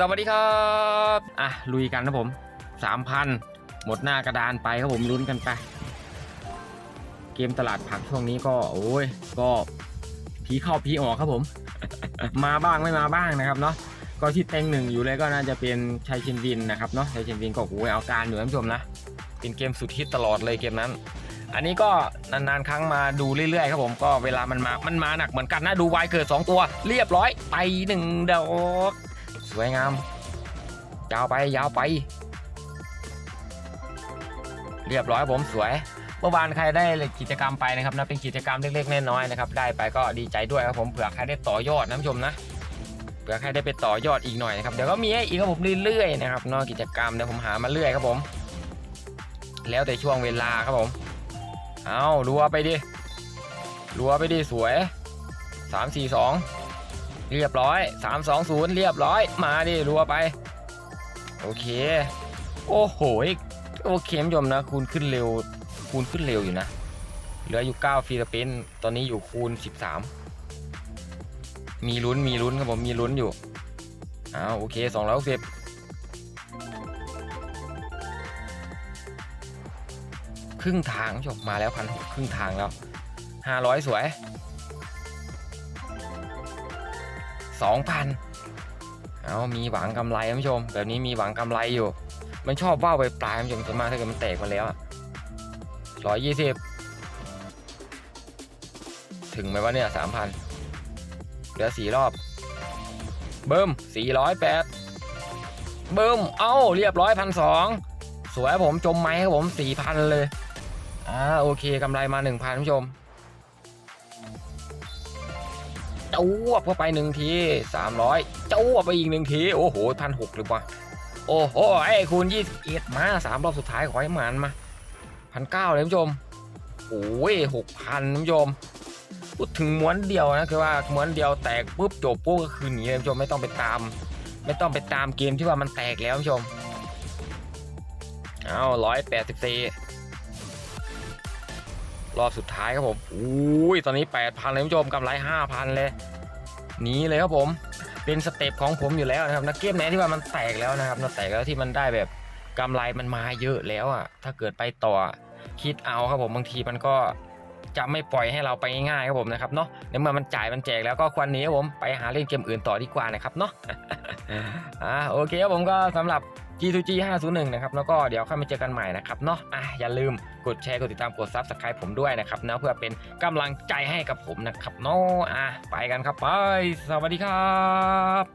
สวัสดีครับ อะ ลุยกันนะผม3,000หมดหน้ากระดานไปครับผมลุ้นกันไป เกมตลาดผักช่วงนี้ก็ โอ้ย ก็ผีเข้าผีออกครับผม มาบ้างไม่มาบ้างนะครับเนาะก็ที่เต็งหนึ่งอยู่เลยก็น่าจะเป็นชัยชินวินนะครับเนาะชัยชินวินก็โอ้ยเอาการอยู่ท่านผู้ชมนะเป็นเกมสุดฮิตตลอดเลยเกมนั้น อันนี้ก็นานๆครั้งมาดูเรื่อยๆครับผมก็เวลามันมามันมาหนักเหมือนกันนะดูวายเกิด 2 ตัว เรียบร้อยไปหนึ่งดอก วยงาม ยาวไปยาวไป เรียบร้อยผมสวย เมื่อวานใครได้กิจกรรมไปนะครับนะเป็นกิจกรรมเล็กๆน้อยๆนะครับได้ไปก็ดีใจด้วยครับผมเผื่อใครได้ต่อยอดนะผู้ชมนะเผื่อใครได้ไปต่อยอดอีกหน่อยนะครับเดี๋ยวก็มีให้อีกครับผมเรื่อยๆนะครับนอกกิจกรรมเดี๋ยวผมหามาเรื่อยครับผม แล้วแต่ช่วงเวลาครับผมเอารัวไปดิรัวไปดิสวยสามสี่สอง เรียบร้อยสามสองศูนย์เรียบร้อย มาดิรัวไป โอเค โอ้โห โอเคคุณผู้ชมนะ คูณขึ้นเร็ว คูณขึ้นเร็วอยู่นะ เหลืออยู่ 9ฟิลิปินตอนนี้อยู่คูณ 13 มีลุ้น มีลุ้นครับผม มีลุ้นอยู่ อ้าว โอเค 260ครึ่งทางจบมาแล้วพันหครึ่งทางแล้ว500สวย 2,000เอามีหวังกำไรท่านผู้ชม แบบนี้มีหวังกำไรอยู่ มันชอบว่าวไปปลายท่านผู้ชมส่วนมากถ้าเกิดมันแตกมาแล้วอะร้อยยี่สิบถึงไหมวะเนี่ยสามพันเหลือสี่รอบ เบิ้มสี่ร้อยแปดเบิ้มเอ้า เรียบร้อยพันสองสวยผมจมไหมครับผมสี่พันเลยอ่าโอเคกำไรมาหนึ่งพันผู้ชม จ้วบเข้าไปหนึ่งทีสามร้อยจ้าวบไปอีกหนึ่งที โอ้โหพันหกเลยว่ะโอ้โหไอ้คูณ21มาสามรอบสุดท้ายขอให้หมันมาพันเก้าเลยท่านผู้ชมโอ้ยหกพันท่านผู้ชมพูดถึงม้วนเดียวนะคือว่าม้วนเดียวแตกปุ๊บจบปุ๊บก็คือหนีเลยท่านผู้ชมไม่ต้องไปตาม ไม่ต้องไปตามเกมที่ว่ามันแตกแล้วท่านผู้ชมเอาร้อยแปดสิบสี่ รอบสุดท้ายครับผมอุ้ยตอนนี้แปดพันเลยท่านผู้ชมกำไรห้าพันเลยหนีเลยครับผม เป็นสเต็ปของผมอยู่แล้วนะครับนักเก็ตไหนที่ว่ามันแตกแล้วนะครับมันแตกแล้วที่มันได้แบบกำไรมันมาเยอะแล้วอะ ถ้าเกิดไปต่อคิดเอาครับผมบางทีมันก็จะไม่ปล่อยให้เราไปง่ายๆครับผมนะครับเนาะในเมื่อมันจ่ายมันแจกแล้วก็ควรหนี้ครับผมไปหาเล่นเกมอื่นต่อดีกว่านะครับเนาะอ่าโอเคครับผมก็สำหรับ G2G 501นะครับแล้วก็เดี๋ยวค่อยมาเจอกันใหม่นะครับเนาะอะอย่าลืมกดแชร์กดติดตามกด Subscribe ผมด้วยนะครับนะเพื่อเป็นกำลังใจให้กับผมนะครับเนาะอะไปกันครับไป สวัสดีครับ